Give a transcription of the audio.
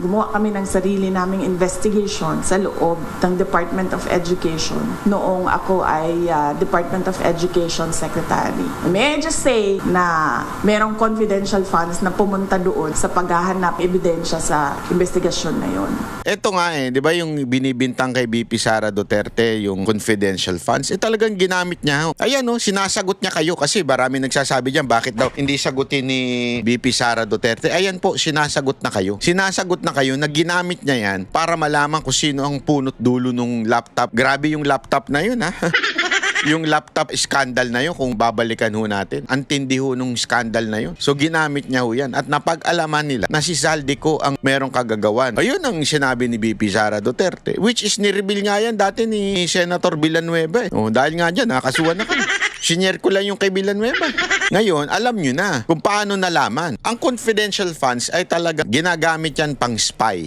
gumawa kami ng sarili naming investigation sa loob ng Department of Education noong ako ay ah, Department of Education Secretary. May I just say na merong confidential funds na pumunta doon sa paghahanap ebidensya sa investigasyon na yon. Ito nga eh, di ba yung binibintang kay BP Sara Duterte, yung confidential funds, eh talagang ginamit niya. Ayan oh, sinasagot niya kayo kasi marami nagsasabi diyan bakit daw hindi sagutin ni BP Sara Duterte. Ayan po, sinasagot na kayo. Sinasagot na kayo na ginamit niya yan para malaman kung sino ang punot dulo nung laptop. Grabe yung laptop na yun ha. yung laptop scandal na yun, kung babalikan ho natin, ang tindi ho nung scandal na yun. So, ginamit niya ho yan. At napag-alaman nila na si Zaldico ang merong kagagawan. Ayun ang sinabi ni BP Sara Duterte. Which is, nireveal nga yan dati ni Senator Villanueva. Eh. Oh, dahil nga dyan, nakasuhan na kami. Sinyer ko lang yung kay Villanueva. Ngayon, alam nyo na kung paano nalaman. Ang confidential funds ay talaga ginagamit yan pang spy.